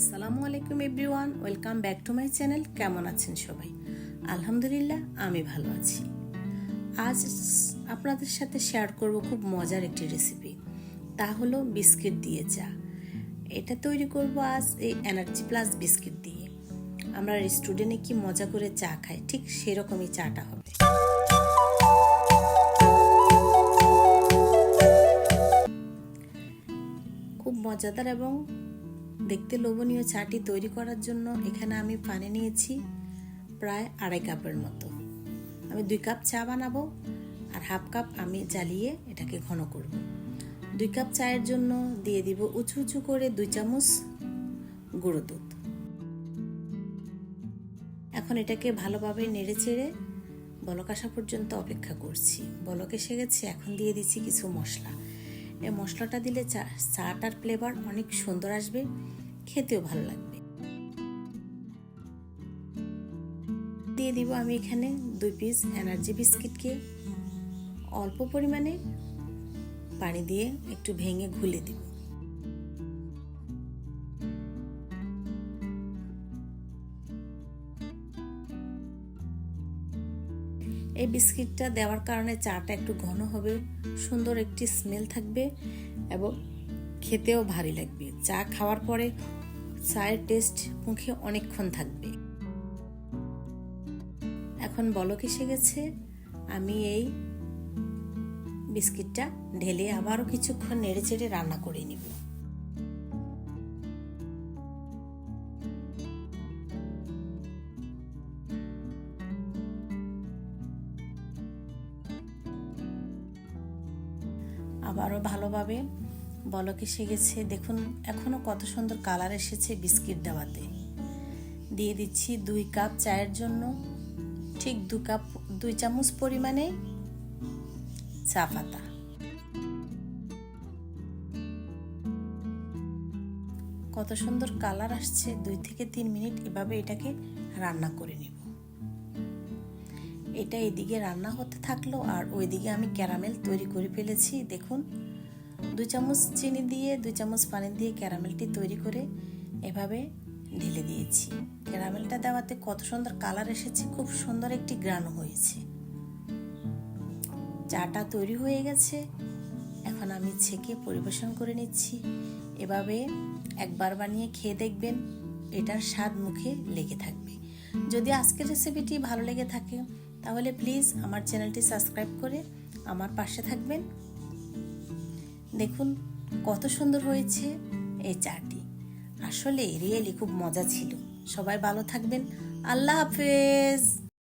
আসসালামু আলাইকুম everyone, welcome back to my channel, কেমন আছেন সবাই? আলহামদুলিল্লাহ, আমি ভালো আছি। আজ আপনাদের সাথে শেয়ার করব খুব মজার একটি রেসিপি তা হলো বিস্কিট দিয়ে চা। এটা তৈরি করব আজ এই এনার্জি প্লাস বিস্কিট দিয়ে। আমরা রেস্টুরেন্টে কি মজা করে চা খাই, ঠিক সেরকমই চাটা হবে। খুব মজাদার এবং দেখতে লোভনীয় চাটি তৈরি করার জন্য এখানে আমি পানি নিয়েছি প্রায় আড়াই কাপের মতো। আমি দুই কাপ চা বানাবো আর হাফ কাপ আমি জ্বালিয়ে এটাকে ঘন করব। দুই কাপ চায়ের জন্য দিয়ে দিব উঁচু উঁচু করে দুই চামচ গুঁড়ো দুধ। এখন এটাকে ভালোভাবে নেড়ে চেড়ে বলক আসা পর্যন্ত অপেক্ষা করছি। বলক এসে গেছে এখন দিয়ে দিচ্ছি কিছু মশলা। এই মশলাটা দিলে চা, চাটার ফ্লেভার অনেক সুন্দর আসবে, খেতেও ভালো লাগবে। দিয়ে দিব আমি এখানে দুই পিস এনার্জি বিস্কিটকে অল্প পরিমাণে পানি দিয়ে একটু ভেঙে ঘুলে দিব। এই বিস্কিটটা দেওয়ার কারণে চাটা একটু ঘন হবে, সুন্দর একটি স্মেল থাকবে এবং খেতেও ভারী লাগবে। চা খাওয়ার পরে চায়ের টেস্ট মুখে অনেকক্ষণ থাকবে। এখন বলক এসে গেছে? আমি এই বিস্কিটটা ঢেলে আবারও কিছুক্ষণ নেড়ে চেড়ে রান্না করে নিব। আবারও ভালোভাবে বলক এসে গেছে দেখুন এখনও কত সুন্দর কালার এসেছে বিস্কিট দেওয়াতে। দিয়ে দিচ্ছি দুই কাপ চায়ের জন্য, ঠিক দু কাপ, দুই চামচ পরিমাণে চা পাতা। কত সুন্দর কালার আসছে, দুই থেকে তিন মিনিট এভাবে এটাকে রান্না করে নিব। এটা এদিকে রান্না হতে থাকল আর ওইদিকে আমি ক্যারামেল তৈরি করে ফেলেছি, দেখুন। দুই চামচ চিনি দিয়ে, দুই চামচ পানি দিয়ে ক্যারামেলটি তৈরি করে এভাবে ঢেলে দিয়েছি। ক্যারামেলটা দেওয়াতে কত সুন্দর কালার এসেছে, খুব সুন্দর একটি গ্রান হয়েছে। চাটা তৈরি হয়ে গেছে, এখন আমি ছেঁকে পরিবেশন করে নিচ্ছি। এভাবে একবার বানিয়ে খেয়ে দেখবেন, এটার স্বাদ মুখে লেগে থাকবে। যদি আজকের রেসিপিটি ভালো লেগে থাকে তাহলে প্লিজ আমার চ্যানেলটি সাবস্ক্রাইব করে আমার পাশে থাকবেন। দেখুন কত সুন্দর হয়েছে এই চাটি। আসলে রিয়েলি খুব মজা ছিল। সবাই ভালো থাকবেন। আল্লাহ হাফেজ।